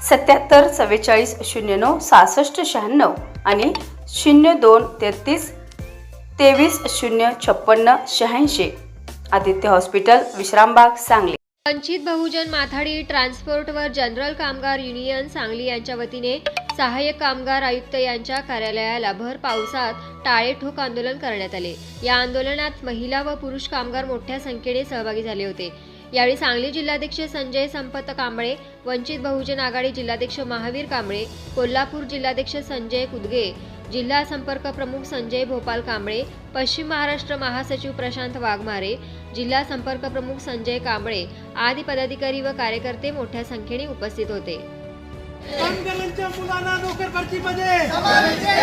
सत्याहत्तर चव्वेचाळीस शून्य नऊ सहासष्ट शहाण्णव आणि शून्य दोन तेहतीस तेवीस शून्य छप्पन्न शहाऐंशी. आदित्य हॉस्पिटल विश्रामबाग सांगली. वंचित बहुजन माथाडी ट्रान्सपोर्टवर जनरल कामगार युनियन सांगली यांच्या वतीने सहाय्यक कामगार आयुक्त यांच्या कार्यालयाला भर पावसात टाळे ठोक आंदोलन करण्यात आले. या आंदोलनात महिला व पुरुष कामगार मोठ्या संख्येने सहभागी झाले होते. यावेळी सांगली जिल्हाध्यक्ष संजय संपत कांबळे वंचित बहुजन आघाडी जिल्हाध्यक्ष महावीर कांबळे कोल्हापूर जिल्हाध्यक्ष संजय कुदगे जिल्हा संपर्क प्रमुख संजय भोपाल कांबळे पश्चिम महाराष्ट्र महासचिव प्रशांत वाघमारे जिल्हा संपर्क प्रमुख संजय कांबळे आदी पदाधिकारी व कार्यकर्ते मोठ्या संख्येने उपस्थित होते. कामगारांच्या मुलांना नोकर कामगारांच्या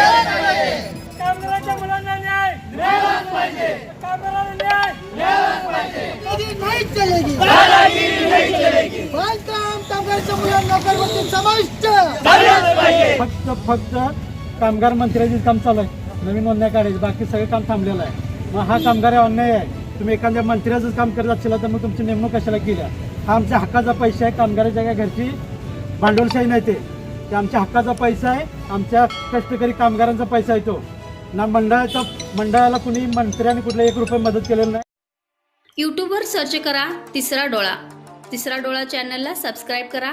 समाविष्ट! फक्त फक्त कामगार मंत्र्याचे काम चालू आहे. नवीन नोंदण्या काढायची. बाकी सगळं काम थांबलेलं आहे. मग हा कामगार अन्याय आहे. तुम्ही एखाद्या मंत्र्याचं काम करत असेल तर मग तुमची नेमणूक कशाला केल्या? हा आमच्या हक्काचा पैसा आहे. कामगाराच्या काय घरची भांडवलशाही नाही ते. ते आमच्या हक्काचा पैसा आहे. आमच्या कष्टकरी कामगारांचा पैसा आहे तो. ना मंडळाचा मंडळाला कुणी मंत्र्याने कुठला एक रुपये मदत केलेलं नाही. यूट्यूबवर सर्च करा तिसरा डोळा. तिसरा डोळा चॅनलला सबस्क्राईब करा.